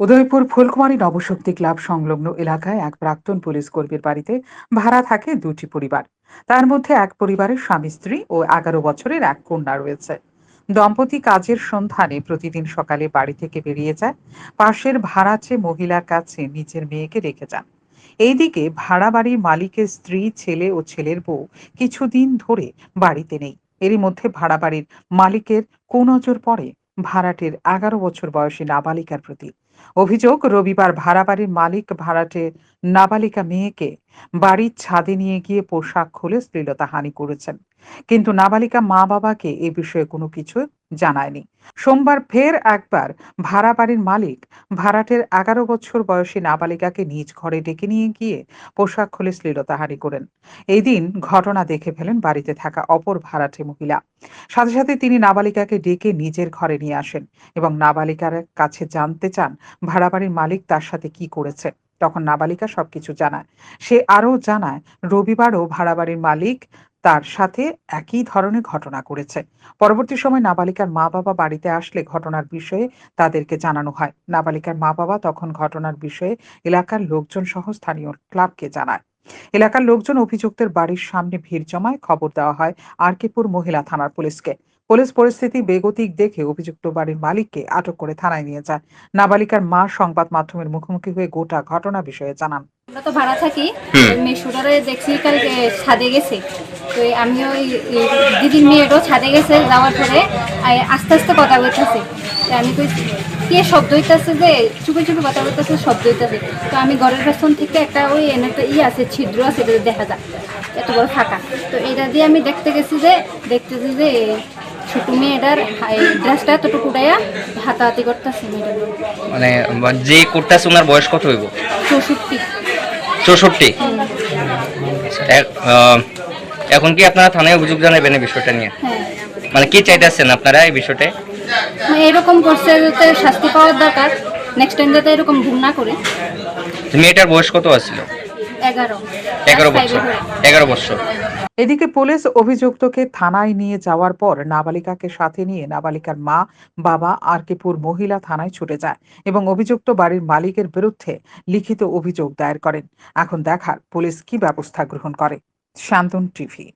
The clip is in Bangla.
উদয়পুর ফুলকুমারী নবশক্তি ক্লাব সংলগ্ন এলাকায় এক প্রাক্তন পুলিশ কর্মীর বাড়িতে ভাড়া থাকে দুটি পরিবার। তার মধ্যে এক পরিবারের স্বামী, স্ত্রী ও এগারো বছরের এক কন্যা রয়েছে। দম্পতি কাজের সন্ধানে প্রতিদিন সকালে বাড়ি থেকে বেরিয়ে যায়। পাশের ভাড়াচে মহিলার কাছে নিজের মেয়েকে রেখে যান। এইদিকে ভাড়া বাড়ির মালিকের স্ত্রী, ছেলে ও ছেলের বউ কিছুদিন ধরে বাড়িতে নেই। এরই মধ্যে ভাড়া বাড়ির মালিকের কুনজর পড়ে ভাড়াটের এগারো বছর বয়সী নাবালিকার প্রতি। অভিযোগ, রবিবার ভাড়া বাড়ির মালিক ভাড়াটে নাবালিকা মেয়েকে বাড়ির ছাদে নিয়ে গিয়ে পোশাক খুলে শ্লীলতাহানি করেছেন। কিন্তু নাবালিকা মা বাবাকে এ বিষয়ে কোনো কিছু জানায়নি। সোমবার ফের একবার ভাড়া বাড়ির মালিক ভাড়াটের এগারো বছর বয়সী নাবালিকাকে নিজ ঘরে ডেকে নিয়ে গিয়ে পোশাক খুলে শ্লীলতাহানি করেন। এই দিন ঘটনা দেখে ফেলেন বাড়িতে থাকা অপর ভাড়াটে মহিলা। সাথে সাথে তিনি নাবালিকাকে ডেকে নিজের ঘরে নিয়ে আসেন এবং নাবালিকার কাছে জানতে চান ভাড়া বাড়ির মালিক তার সাথে কি করেছে। তখন নাবালিকা সবকিছু জানায়। সে আরও জানায়, রবিবারও ভাড়া বাড়ির মালিক তার সাথে একই ধরনের ঘটনা করেছে পরবর্তী সময় নাবালিকার মা বাবা বাড়িতে আসলে ঘটনার বিষয়ে তাদেরকে জানানো হয়। নাবালিকার মা বাবা তখন ঘটনার বিষয়ে এলাকার লোকজন সহ স্থানীয় ক্লাবকে জানায়। এলাকার লোকজন অভিযুক্তের বাড়ির সামনে ভিড় জমায় খবর দেওয়া হয় আরকিপুর মহিলা থানার পুলিশকে। পুলিশ পরিস্থিতি বেগতিক দেখে অভিযুক্ত বাড়ির মালিককে আটক করে থানায় নিয়ে যায়। নাবালিকার মা সংবাদ মাধ্যমের মুখোমুখি হয়ে গোটা ঘটনা বিষয়ে জানান। আমরা তো ভাড়া থাকি। হুম। মেশুটারে দেখছি কালকে ছাদে গেছে। তো আমি ওই দিদির মেয়েটাও ছাদে গেছে যাওয়ার পরে আস্তে আস্তে কথা বলতেছে। তো আমি কই কে শব্দ হইতেছে যে? চুপে চুপে কথা বলতেছে শব্দ হইতেছে। তো আমি ঘরের পেছন থেকে একটা ওই এনে একটা ই আছে ছিদ্র আছে এটা দেখা যায় এত বড় ফাঁকা। তো এটা দিয়ে আমি দেখতে গেছি যে দেখতেছি যে ছোট মেয়েটার ড্রেসটা এতটুকু উঠাইয়া হাতাহাতি করতেছে মেয়েটার মানে যে করতেছে ওনার বয়স কত হইব? চৌষট্টি। চৌষট্টি? এখন কি আপনারা থানায় অভিযোগ জানাবেন এই বিষয়টা নিয়ে? হ্যাঁ। মানে কি চাইতেছেন আপনারা এই বিষয়টা মানে এরকম করছে যাতে শাস্তি পাওয়ার দরকার। নেক্সট টাইম যাতে এরকম ভুল না করে। মেয়েটার বয়স কত আছিল? এগারো। বছর। এগারো বছর। এদিকে পুলিশ অভিযুক্তকে থানায় নিয়ে যাওয়ার পর নাবালিকাকে সাথে নিয়ে নাবালিকার মা বাবা আরকিপুর মহিলা থানায় ছুটে যায় এবং অভিযুক্ত বাড়ির মালিকের বিরুদ্ধে লিখিত অভিযোগ দায়ের করেন। এখন দেখার পুলিশ কি ব্যবস্থা গ্রহণ করে। শান্তন টিভি।